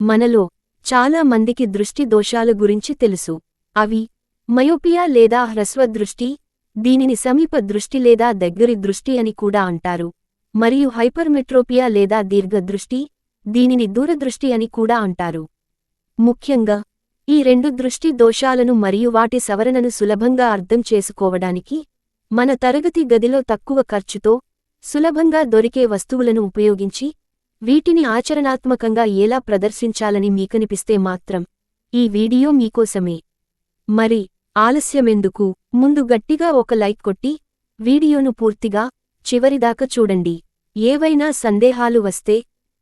మనలో చాలా మందికి దృష్టి దోషాల గురించి తెలుసు. అవి మయోపియా లేదా హ్రస్వ దృష్టి దీనిని సమీప దృష్టి లేదా దగ్గరి దృష్టి అని కూడా అంటారు. మరియు హైపర్మెట్రోపియా లేదా దీర్ఘదృష్టి దీనిని దూరదృష్టి అని కూడా అంటారు. ముఖ్యంగా ఈ రెండు దృష్టి దోషాలను మరియు వాటి సవరణను సులభంగా అర్థం చేసుకోవడానికి మన తరగతి గదిలో తక్కువ ఖర్చుతో సులభంగా దొరికే వస్తువులను ఉపయోగించి వీటిని ఆచరణాత్మకంగా ఎలా ప్రదర్శించాలని మీకనిపిస్తే మాత్రం ఈ వీడియో మీకోసమే. మరి ఆలస్యమెందుకు ముందు గట్టిగా ఒక లైక్ కొట్టి వీడియోను పూర్తిగా చివరిదాకా చూడండి. ఏవైనా సందేహాలు వస్తే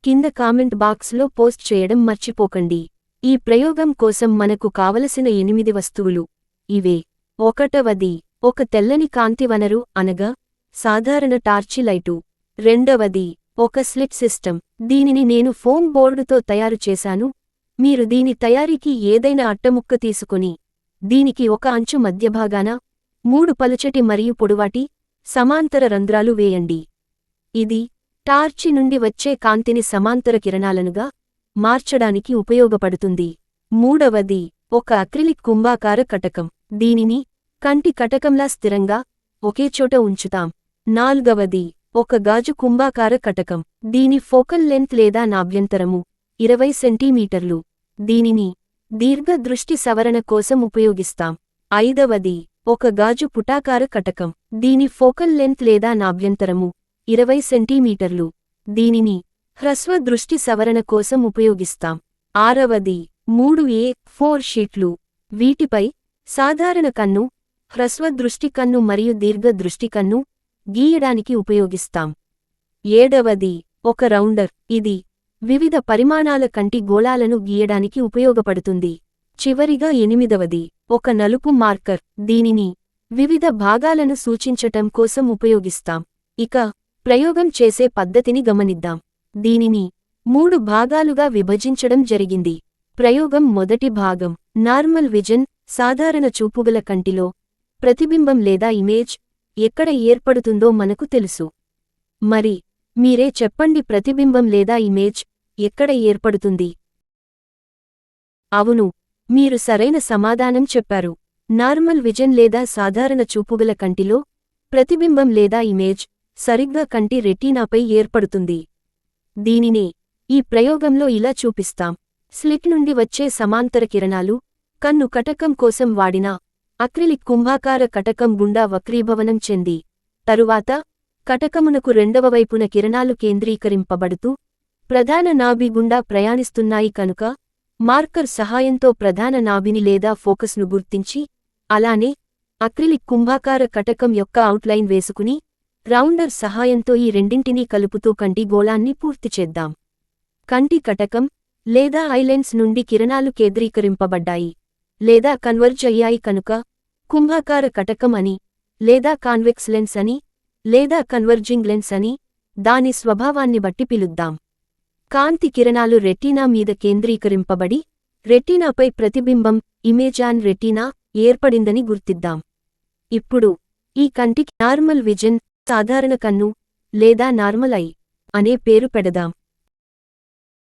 కింద కామెంట్ బాక్స్లో పోస్ట్ చేయడం మర్చిపోకండి. ఈ ప్రయోగం కోసం మనకు కావలసిన ఎనిమిది వస్తువులు ఇవే. ఒకటవది ఒక తెల్లని కాంతి వనరు అనగా సాధారణ టార్చి లైటు. రెండవది ఒక స్లిట్ సిస్టమ్. దీనిని నేను ఫోమ్ బోర్డుతో తయారు చేశాను. మీరు దీని తయారీకి ఏదైనా అట్టముక్క తీసుకుని దీనికి ఒక అంచు మధ్యభాగాన మూడు పలుచటి మరియు పొడువాటి సమాంతర రంధ్రాలు వేయండి. ఇది టార్చి నుండి వచ్చే కాంతిని సమాంతర కిరణాలనుగా మార్చడానికి ఉపయోగపడుతుంది. మూడవది ఒక అక్రిలిక్ కుంభాకార కటకం. దీనిని కంటి కటకంలా స్థిరంగా ఒకేచోట ఉంచుతాం. నాల్గవది ఒక గాజు కుంభాకార కటకం. దీని ఫోకల్ లెంత్ లేదా నాభ్యంతరము ఇరవై సెంటీమీటర్లు. దీనిని దీర్ఘ దృష్టి సవరణ కోసం ఉపయోగిస్తాం. ఐదవది ఒక గాజు పుటాకార కటకం. దీని ఫోకల్ లెంత్ లేదా నాభ్యంతరము ఇరవై సెంటీమీటర్లు. దీనిని హ్రస్వ దృష్టి సవరణ కోసం ఉపయోగిస్తాం. ఆరవది మూడు ఏ ఫోర్ షీట్లు. వీటిపై సాధారణ కన్ను హ్రస్వ దృష్టి కన్ను మరియు దీర్ఘ దృష్టి కన్ను గీయడానికి ఉపయోగిస్తాం. ఏడవది ఒక రౌండర్. ఇది వివిధ పరిమాణాల కంటి గోళాలను గీయడానికి ఉపయోగపడుతుంది. చివరిగా ఎనిమిదవది ఒక నలుపు మార్కర్. దీనిని వివిధ భాగాలను సూచించటం కోసం ఉపయోగిస్తాం. ఇక ప్రయోగం చేసే పద్ధతిని గమనిద్దాం. దీనిని మూడు భాగాలుగా విభజించడం జరిగింది. ప్రయోగం మొదటి భాగం. నార్మల్ విజన్ సాధారణ చూపుగల కంటిలో ప్రతిబింబం లేదా ఇమేజ్ ఎక్కడ ఏర్పడుతుందో మనకు తెలుసు. మరి మీరే చెప్పండి ప్రతిబింబం లేదా ఇమేజ్ ఎక్కడ ఏర్పడుతుంది? అవును మీరు సరైన సమాధానం చెప్పారు. నార్మల్ విజన్ లేదా సాధారణ చూపుగల కంటిలో ప్రతిబింబం లేదా ఇమేజ్ సరిగ్గా కంటి రెటీనాపై ఏర్పడుతుంది. దీనినే ఈ ప్రయోగంలో ఇలా చూపిస్తాం. స్లిట్ నుండి వచ్చే సమాంతర కిరణాలు కన్ను కటకం కోసం వాడిన అక్రిలిక్ కుంభాకార కటకం గుండా వక్రీభవనం చెంది తరువాత కటకమునకు రెండవ వైపున కిరణాలు కేంద్రీకరింపబడుతూ ప్రధాన నాభి గుండా ప్రయాణిస్తున్నాయి కనుక మార్కర్ సహాయంతో ప్రధాన నాభిని లేదా ఫోకస్ను గుర్తించి అలానే అక్రిలిక్ కుంభాకార కటకం యొక్క అవుట్లైన్ వేసుకుని రౌండర్ సహాయంతో ఈ రెండింటినీ కలుపుతూ కంటి గోళాన్ని పూర్తి చేద్దాం. కంటి కటకం లేదా ఐలెన్స్ నుండి కిరణాలు కేంద్రీకరింపబడ్డాయి. లేదా కన్వర్జ్ అయ్యాయి కనుక కుంభాకార కటకం అని లేదా కాన్వెక్స్ లెన్స్ అని లేదా కన్వర్జింగ్ లెన్స్ అని దాని స్వభావాన్ని బట్టి పిలుద్దాం. కాంతి కిరణాలు రెటీనా మీద కేంద్రీకరింపబడి రెటీనాపై ప్రతిబింబం ఇమేజాన్ రెటీనా ఏర్పడిందని గుర్తిద్దాం. ఇప్పుడు ఈ కంటికి నార్మల్ విజన్ సాధారణ కన్ను లేదా నార్మల్ ఐ అనే పేరు పెడదాం.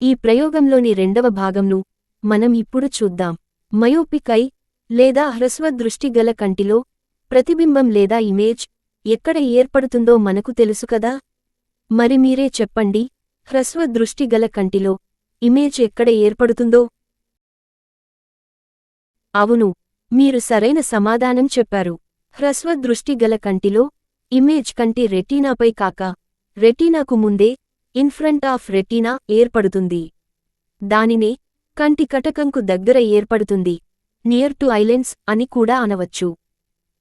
ఈ ప్రయోగంలోని రెండవ భాగంను మనం ఇప్పుడు చూద్దాం. మయోపిక్ ఐ లేదా హ్రస్వ దృష్టి గల కంటిలో ప్రతిబింబం లేదా ఇమేజ్ ఎక్కడ ఏర్పడుతుందో మనకు తెలుసు కదా? మరి మీరే చెప్పండి హ్రస్వ దృష్టి గల కంటిలో ఇమేజ్ ఎక్కడ ఏర్పడుతుందో? అవును మీరు సరైన సమాధానం చెప్పారు. హ్రస్వ దృష్టి గల కంటిలో ఇమేజ్ కంటి రెటీనాపై కాక రెటీనాకు ముందే ఇన్ఫ్రంట్ ఆఫ్ రెటీనా ఏర్పడుతుంది. దానినే కంటి కటకంకు దగ్గర ఏర్పడుతుంది. నియర్ టు ఐలెన్స్ అని కూడా అనవచ్చు.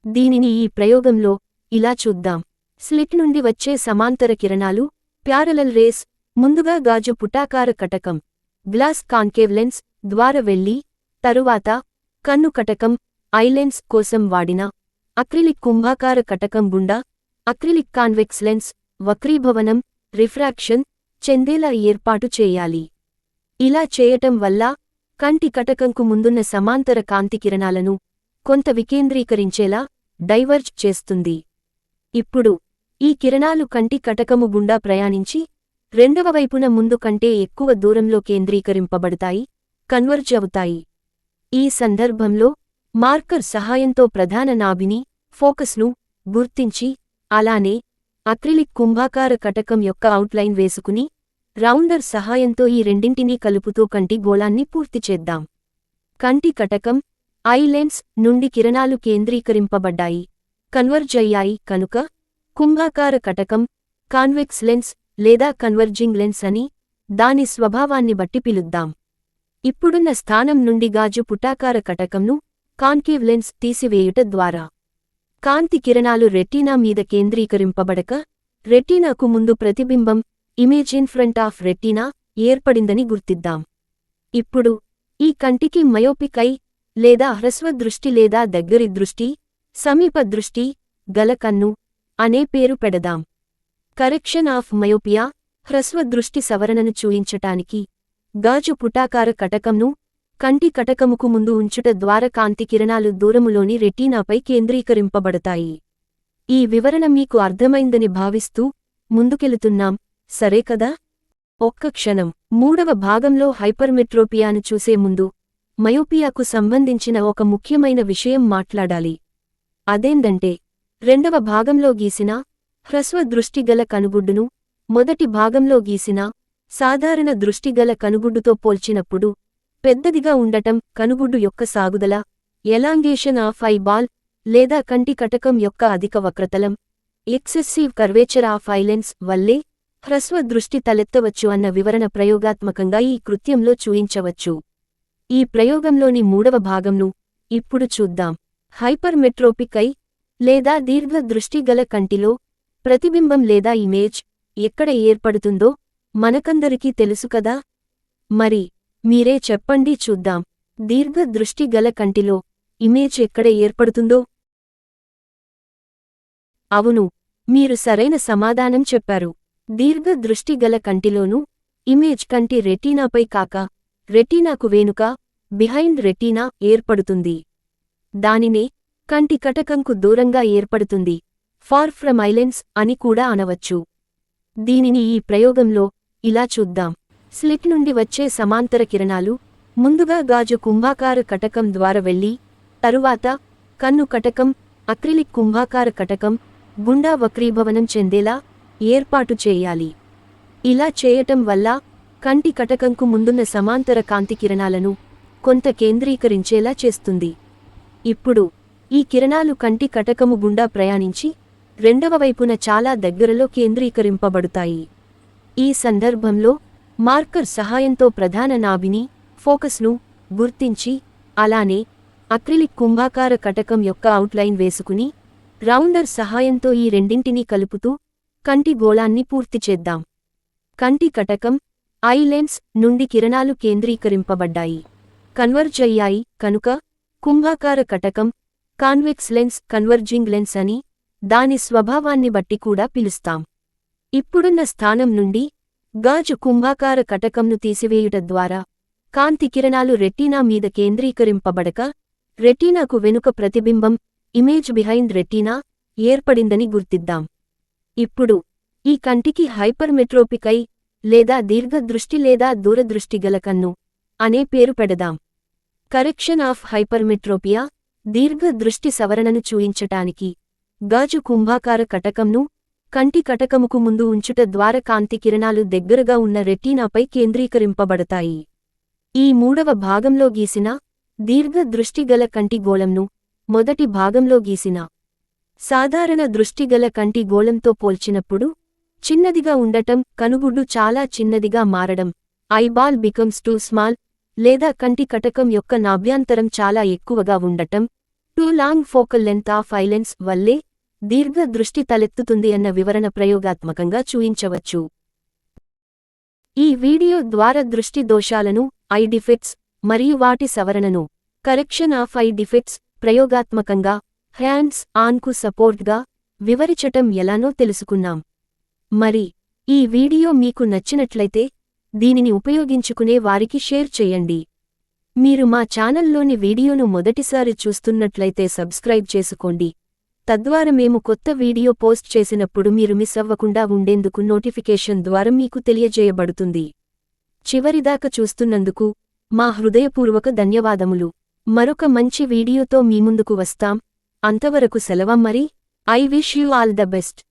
దీనిని ఈ ప్రయోగంలో ఇలా చూద్దాం. స్లిట్ నుండి వచ్చే సమాంతర కిరణాలు ప్యారలల్ రేస్ ముందుగా గాజు పుటాకార కటకం గ్లాస్ కాన్కేవ్ లెన్స్ ద్వారా వెళ్ళి తరువాత కన్ను కటకం ఐలెన్స్ కోసం వాడిన అక్రిలిక్ కుంభాకార కటకం గుండా అక్రిలిక్ కాన్వెక్స్ లెన్స్ వక్రీభవనం రిఫ్రాక్షన్ చెందేలా ఏర్పాటు చేయాలి. ఇలా చేయటం వల్ల కంటి కటకంకు ముందున్న సమాంతర కాంతి కిరణాలను కొంత వికేంద్రీకరించేలా డైవర్జ్ చేస్తుంది. ఇప్పుడు ఈ కిరణాలు కంటి కటకము గుండా ప్రయాణించి రెండవ వైపున ముందు కంటే ఎక్కువ దూరంలో కేంద్రీకరింపబడతాయి కన్వర్జ్ అవుతాయి. ఈ సందర్భంలో మార్కర్ సహాయంతో ప్రధాన నాభిని ఫోకస్ను గుర్తించి అలానే అక్రిలిక్ కుంభాకార కటకం యొక్క అవుట్లైన్ వేసుకుని రౌండర్ సహాయంతో ఈ రెండింటినీ కలుపుతూ కంటి గోళాన్ని పూర్తి చేద్దాం. కంటి కటకం ఐ లెన్స్ నుండి కిరణాలు కేంద్రీకరింపబడ్డాయి. కన్వర్జ్ అయ్యాయి కనుక కుంభాకార కటకం కాన్వెక్స్ లెన్స్ లేదా కన్వర్జింగ్ లెన్స్ అని దాని స్వభావాన్ని బట్టి పిలుద్దాం. ఇప్పుడున్న స్థానం నుండి గాజు పుటాకార కటకంను కాన్కేవ్ లెన్స్ తీసివేయుట ద్వారా. కాంతి కిరణాలు రెటీనా మీద కేంద్రీకరింపబడక రెటీనాకు ముందు ప్రతిబింబం image in front of retina ఏర్పడిందని గుర్తిద్దాం. ఇప్పుడు ఈ కంటికి మయోపిక్ ఐ లేదా హ్రస్వ దృష్టి లేదా దగ్గరి దృష్టి సమీప దృష్టి గల కన్ను అనే పేరు పెడదాం. కరెక్షన్ ఆఫ్ మయోపియా హ్రస్వ దృష్టి సవరణను చూయించటానికి గాజు పుటాకార కటకంను కంటి కటకముకు ముందు ఉంచుట ద్వారా కాంతి కిరణాలు దూరములోని రెటీనాపై కేంద్రీకరింపబడతాయి. ఈ వివరణ మీకు అర్థమైందని భావిస్తూ ముందుకెళుతున్నాం. సరే కదా? ఒక్క క్షణం. మూడవ భాగంలో హైపర్మెట్రోపియాను చూసే ముందు మయోపియాకు సంబంధించిన ఒక ముఖ్యమైన విషయం మాట్లాడాలి. అదేందంటే రెండవ భాగంలో గీసిన హ్రస్వ దృష్టిగల కనుగుడ్డును మొదటి భాగంలో గీసిన సాధారణ దృష్టిగల కనుగుడ్డుతో పోల్చినప్పుడు పెద్దదిగా ఉండటం కనుగుడ్డు యొక్క సాగుదల ఎలాంగేషన్ ఆఫ్ ఐ బాల్ లేదా కంటి కటకం యొక్క అధిక వక్రతలం excessive curvature of eye lens వల్లే హ్రస్వ దృష్టి తలెత్తవచ్చు అన్న వివరణ ప్రయోగాత్మకంగా ఈ కృత్యంలో చూయించవచ్చు. ఈ ప్రయోగంలోని మూడవ భాగంను ఇప్పుడు చూద్దాం. హైపర్మెట్రోపిక్ ఐ లేదా దీర్ఘ దృష్టి గల కంటిలో ప్రతిబింబం లేదా ఇమేజ్ ఎక్కడ ఏర్పడుతుందో మనకందరికీ తెలుసు కదా? మరి మీరే చెప్పండి చూద్దాం. దీర్ఘ దృష్టి గల కంటిలో ఇమేజ్ ఎక్కడ ఏర్పడుతుందో? అవును మీరు సరైన సమాధానం చెప్పారు. దీర్ఘ దృష్టి గల కంటిలోనూ ఇమేజ్ కంటి రెటీనాపై కాక రెటీనాకు వేనుక బిహైండ్ రెటీనా ఏర్పడుతుంది. దానినే కంటి కటకంకు దూరంగా ఏర్పడుతుంది. ఫార్ ఫ్రమ్ ఐలెన్స్ అని కూడా అనవచ్చు. దీనిని ఈ ప్రయోగంలో ఇలా చూద్దాం. స్లిట్ నుండి వచ్చే సమాంతర కిరణాలు ముందుగా గాజు కుంభాకార కటకం ద్వారా వెళ్ళి తరువాత కన్ను కటకం అక్రిలిక్ కుంభాకార కటకం గుండా వక్రీభవనం చెందేలా ఏర్పాటు చేయాలి. ఇలా చేయటం వల్ల కంటి కటకంకు ముందున్న సమాంతర కాంతి కిరణాలను కొంత కేంద్రీకరించేలా చేస్తుంది. ఇప్పుడు ఈ కిరణాలు కంటి కటకము గుండా ప్రయాణించి రెండవ వైపున చాలా దగ్గరలో కేంద్రీకరింపబడతాయి. ఈ సందర్భంలో మార్కర్ సహాయంతో ప్రధాన నాభిని ఫోకస్ను గుర్తించి అలానే అక్రిలిక్ కుంభాకార కటకం యొక్క అవుట్లైన్ వేసుకుని రౌండర్ సహాయంతో ఈ రెండింటినీ కలుపుతూ కంటి గోళాన్ని పూర్తి చేద్దాం. కంటి కటకం ఐ లెన్స్ నుండి కిరణాలు కేంద్రీకరింపబడ్డాయి. కన్వర్జ్ అయ్యాయి కనుక కుంభాకార కటకం కాన్వెక్స్ లెన్స్ కన్వర్జింగ్ లెన్స్ అని దాని స్వభావాన్ని బట్టి కూడా పిలుస్తాం. ఇప్పుడున్న స్థానం నుండి గాజు కుంభాకార కటకంను తీసివేయుట ద్వారా కాంతి కిరణాలు రెటీనా మీద కేంద్రీకరింపబడక రెటీనాకు వెనుక ప్రతిబింబం ఇమేజ్ బిహైండ్ రెటీనా ఏర్పడిందని గుర్తిద్దాం. ఇప్పుడు ఈ కంటికి హైపర్మెట్రోపికై లేదా దీర్ఘదృష్టి లేదా దూరదృష్టి గల కన్ను అనే పేరు పెడదాం. కరెక్షన్ ఆఫ్ హైపర్మెట్రోపియా దీర్ఘ దృష్టి సవరణను చూయించటానికి గాజు కుంభాకార కటకంను కంటి కటకముకు ముందు ఉంచుట ద్వారా కాంతి కిరణాలు దగ్గరగా ఉన్న రెటీనాపై కేంద్రీకరింపబడతాయి. ఈ మూడవ భాగంలో గీసిన దీర్ఘదృష్టి గల కంటి గోళంను మొదటి భాగంలో గీసిన సాధారణ దృష్టిగల కంటి గోళంతో పోల్చినప్పుడు చిన్నదిగా ఉండటం కనుగుడ్డు చాలా చిన్నదిగా మారడం ఐబాల్ బికమ్స్ టూ స్మాల్ లేదా కంటి కటకం యొక్క నాభ్యాంతరం చాలా ఎక్కువగా ఉండటం too long focal length of eye lens వల్లే దీర్ఘ దృష్టి తలెత్తుతుంది అన్న వివరణ ప్రయోగాత్మకంగా చూయించవచ్చు ఈ వీడియో ద్వారా దృష్టి దోషాలను ఐ డిఫెక్ట్స్ మరియు వాటి సవరణను కరెక్షన్ ఆఫ్ ఐ డిఫెక్ట్స్ ప్రయోగాత్మకంగా హ్యాండ్స్ ఆన్కు సపోర్ట్గా వివరించటం ఎలానో తెలుసుకున్నాం. మరి ఈ వీడియో మీకు నచ్చినట్లయితే దీనిని ఉపయోగించుకునే వారికి షేర్ చేయండి. మీరు మా ఛానల్లోని వీడియోను మొదటిసారి చూస్తున్నట్లయితే సబ్స్క్రైబ్ చేసుకోండి. తద్వారా మేము కొత్త వీడియో పోస్ట్ చేసినప్పుడు మీరు మిస్ అవ్వకుండా ఉండేందుకు నోటిఫికేషన్ ద్వారా మీకు తెలియజేయబడుతుంది. చివరిదాకా చూస్తున్నందుకు మా హృదయపూర్వక ధన్యవాదములు. మరొక మంచి వీడియోతో మీ ముందుకు వస్తాం. అంతవరకు సెలవం మరి. I wish you all the best.